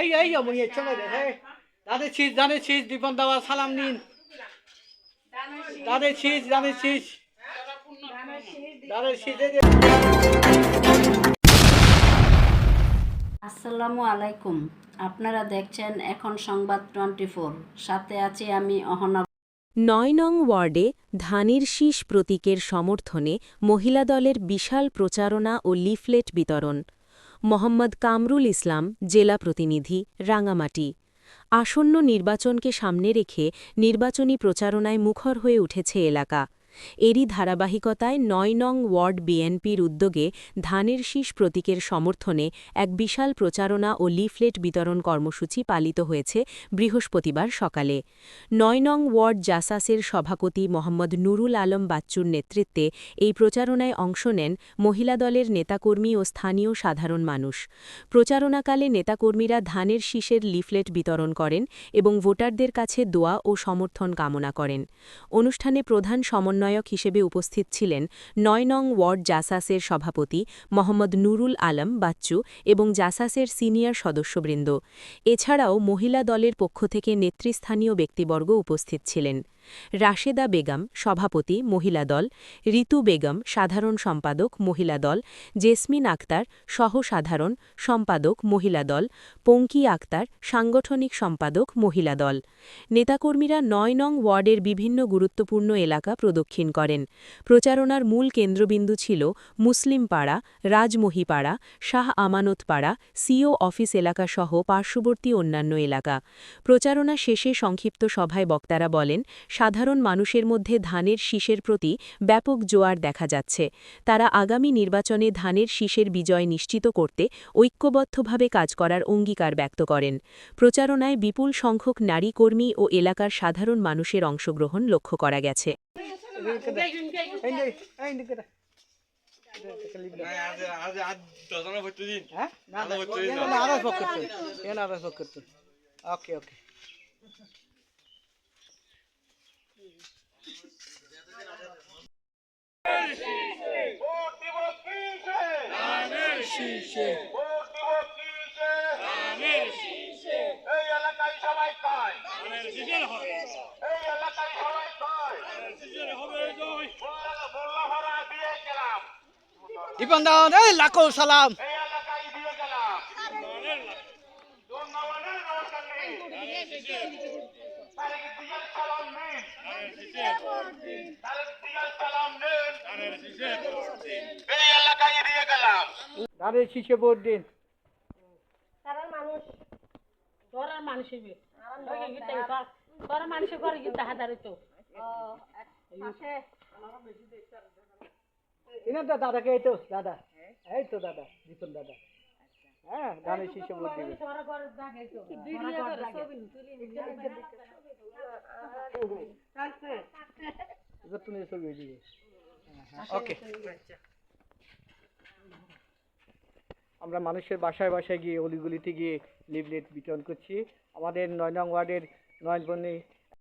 এই এই আমি চলে রে হে দাদে ছিস দাদে ছিস দীপন দাওয়া সালাম নিন। দাদে ছিস দাদে ছিস। দাদে ছিস আসসালামু আলাইকুম। আপনারা দেখছেন এখন সংবাদ টোয়েন্টি সাথে আছি আমি অহনা। নয় নং ওয়ার্ডে ধানের শীষ প্রতীকের সমর্থনে মহিলা দলের বিশাল প্রচারণা ও লিফলেট বিতরণ। মোহাম্মদ কামরুল ইসলাম, জেলা প্রতিনিধি, রাঙামাটি। আসন্ন নির্বাচনকে সামনে রেখে নির্বাচনী প্রচারণায় মুখর হয়ে উঠেছে এলাকা। এরই ধারাবাহিকতায় নয় নং ওয়ার্ড বিএনপির উদ্যোগে ধানের শীষ প্রতীকের সমর্থনে এক বিশাল প্রচারণা ও লিফলেট বিতরণ কর্মসূচি পালিত হয়েছে বৃহস্পতিবার সকালে। নয় নং ওয়ার্ড জাসাসের সভাপতি মোহাম্মদ নুরুল আলম বাচ্চুর নেতৃত্বে এই প্রচারণায় অংশ নেন মহিলা দলের নেতাকর্মী ও স্থানীয় সাধারণ মানুষ। প্রচারণাকালে নেতাকর্মীরা ধানের শীষের লিফলেট বিতরণ করেন এবং ভোটারদের কাছে দোয়া ও সমর্থন কামনা করেন। অনুষ্ঠানে প্রধান সমন্বয়ক হিসেবে উপস্থিত ছিলেন নয় নং ওয়ার্ড জাসাসের সভাপতি মোহাম্মদ নুরুল আলম বাচ্চু এবং জাসাসের সিনিয়র সদস্যবৃন্দ। এছাড়াও মহিলা দলের পক্ষ থেকে নেতৃস্থানীয় ব্যক্তিবর্গ উপস্থিত ছিলেন। রাশেদা বেগম, সভাপতি, মহিলা দল। ঋতু বেগম, সাধারণ সম্পাদক, মহিলা দল। জেসমিন আক্তার সহ সাধারণ সম্পাদক, মহিলা দল। পঙ্কি আক্তার, সাংগঠনিক সম্পাদক, মহিলা দল। নেতাকর্মীরা নয় নং ওয়ার্ডের বিভিন্ন গুরুত্বপূর্ণ এলাকা প্রদক্ষিণ করেন। প্রচারণার মূল কেন্দ্রবিন্দু ছিল মুসলিম পাড়া রাজমহিপাড়া, শাহ আমানত পাড়া সিও অফিস এলাকাসহ পার্শ্ববর্তী অন্যান্য এলাকা। প্রচারণা শেষে সংক্ষিপ্ত সভায় বক্তারা বলেন, সাধারণ মানুষের মধ্যে ধানের শীষের প্রতি ব্যাপক জোয়ার দেখা যাচ্ছে। তারা আগামী নির্বাচনে ধানের শীষের বিজয় নিশ্চিত করতে ঐক্যবদ্ধভাবে কাজ করার অঙ্গীকার ব্যক্ত করেন। প্রচারণায় বিপুল সংখ্যক নারী কর্মী ও এলাকার সাধারণ মানুষের অংশগ্রহণ লক্ষ্য করা গেছে। ভোট দিব কিসে এই এলাকায় সবাই কয় এই এলাকায় সবাই কয় মোল্লা- মোল্লা ভরা দিয়ে গেলাম দীপন দাওয়া এই লাখো সালাম দাঁড়িয়ে শীষে ভোট দিন মানুষ মানুষের ঘরে কিন্তু হাজারে তো এনে দাদাকে এই তো দাদা। এই তো দাদা দীপন দাদা। হ্যাঁ দাঁড়িয়ে শীষে ভোট দিবে। তোরা ঘরে জাগে তো। এবার তুমি ছবি দিবে ওকে আমরা মানুষের বাসায় বাসায় গিয়ে অলিগুলিতে গিয়ে লিফলেট বিতরণ করছি। আমাদের নয় নং ওয়ার্ডের নয়নবন্দি